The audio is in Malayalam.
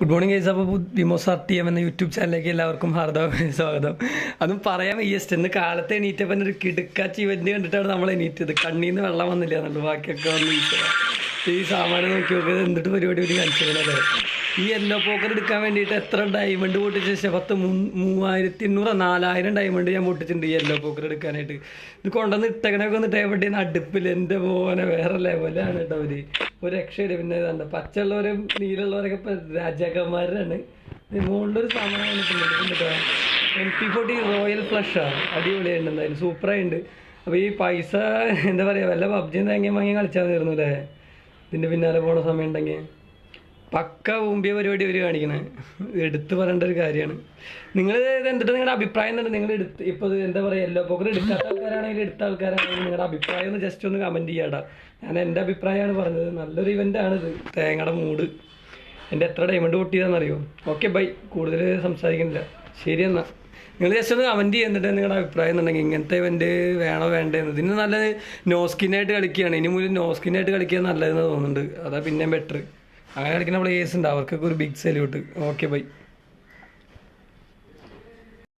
ഗുഡ് മോർണിംഗ് ഗൈസ് അപ്പോൾ വിമോസ് ആർ ടി എം എന്ന യൂട്യൂബ് ചാനലിലേക്ക് എല്ലാവർക്കും ഹാർദവമായ സ്വാഗതം. അതും പറയാൻ ഈസ്റ്റ് ഇന്ന് കാലത്തെ എണീറ്റപ്പം ഒരു കിടുക്കാച്ചി ഇവന്റ് കണ്ടിട്ടാണ് നമ്മൾ എണീറ്റത്. കണ്ണീന്ന് വെള്ളം വന്നില്ല എന്നുള്ളൂ ബാക്കിയൊക്കെ വന്ന്. ഈ സാമാനം നോക്കി നോക്കിയത് എന്തിട്ട് പരിപാടി ഒരു കാണിച്ചത് ഈ യെല്ലോ പോക്കർ എടുക്കാൻ വേണ്ടിയിട്ട് എത്ര ഡയമണ്ട് പൊട്ടിച്ച ശേഷം പത്ത് മൂവായിരത്തി എണ്ണൂറ് നാലായിരം ഡയമണ്ട് ഞാൻ പൊട്ടിച്ചിട്ടുണ്ട് യെല്ലോ പോക്കർ എടുക്കാനായിട്ട്. ഇത് കൊണ്ടുവന്ന് ഇട്ടകനൊക്കെ വന്നിട്ട് എവിടെയാണ് അടുപ്പിൽ എന്റെ മോനെ വേറെ ലെവലാണ് കേട്ടോ അവർ. ഒരു രക്ഷയില്ല പിന്നെ ഇതാണ്ട് പച്ചയുള്ളവരും നീലുള്ളവരൊക്കെ ഇപ്പൊ രാജാക്കന്മാരാണ്. മുകളിലൊരു സാധനം വന്നിട്ടുണ്ട്. എം ടി ഫോർട്ടി റോയൽ ഫ്ലഷാണ് അടിപൊളിയായിട്ടുണ്ട്. എന്തായാലും സൂപ്പറായിട്ടുണ്ട് അപ്പോൾ ഈ പൈസ എന്താ പറയുക വല്ല പബ്ജിയും തേങ്ങയും വാങ്ങി കളിച്ചാൽ തീർന്നു അല്ലേ? ഇതിന്റെ പിന്നാലെ പോണ സമയം ഉണ്ടെങ്കിൽ പക്ക ഊമ്പിയ പരിപാടി അവർ കാണിക്കണേ. എടുത്തു പറയേണ്ട ഒരു കാര്യമാണ്. നിങ്ങൾ എന്തിട്ട് നിങ്ങളുടെ അഭിപ്രായം എന്താണ്? നിങ്ങൾ എടുത്ത് ഇപ്പോൾ എന്താ പറയുക യെല്ലോ പോക്കർ എടുക്കാത്ത ആൾക്കാരാണെങ്കിൽ എടുത്ത ആൾക്കാരാണെങ്കിൽ നിങ്ങളുടെ അഭിപ്രായം ഒന്ന് ജസ്റ്റ് ഒന്ന് കമന്റ് ചെയ്യാടാ. ഞാൻ എന്റെ അഭിപ്രായമാണ് പറഞ്ഞത്. നല്ലൊരു ഇത് തേങ്ങയുടെ മൂഡ് എന്റെ എത്ര ഡയമണ്ട് പൊട്ടിയതെന്നറിയോ? ഓക്കെ ബൈ കൂടുതൽ സംസാരിക്കുന്നില്ല. ശരി എന്നാ നിങ്ങൾ ജസ്റ്റ് ഒന്ന് കമന്റ് ചെയ്യുന്നുണ്ട് നിങ്ങളുടെ അഭിപ്രായം എന്നുണ്ടെങ്കിൽ ഇങ്ങനത്തെ ഇവന്റ് വേണോ വേണ്ടതെന്ന് ഇതിന് നല്ലത് നോ സ്കിന്നായിട്ട് കളിക്കുകയാണ്. ഇനി മുതൽ നോ കളിക്കാൻ നല്ലതെന്ന് തോന്നുന്നുണ്ട്. അതാ പിന്നെയും ബെറ്റർ അങ്ങനെ കളിക്കുന്ന പ്ലേയേഴ്സ് ഉണ്ട്. അവർക്കൊക്കെ ഒരു ബിഗ് സല്യൂട്ട് ഓക്കെ ബൈ